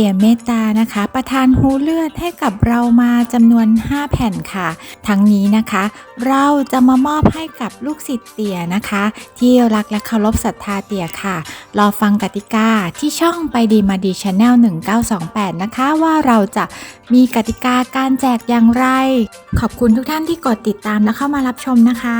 เตี่ยเมตตานะคะ ประทานหูเลือดให้กับเรามาจำนวน 5 แผ่นค่ะ ทั้งนี้นะคะ เราจะมามอบให้กับลูกศิษย์เตี่ยนะคะ ที่รักและเคารพศรัทธาเตี่ยค่ะ รอฟังกติกาที่ช่องไปดีมาดีชาแนล1928 นะคะ ว่าเราจะมีกติกาการแจกอย่างไร ขอบคุณทุกท่านที่กดติดตามและเข้ามารับชมนะคะ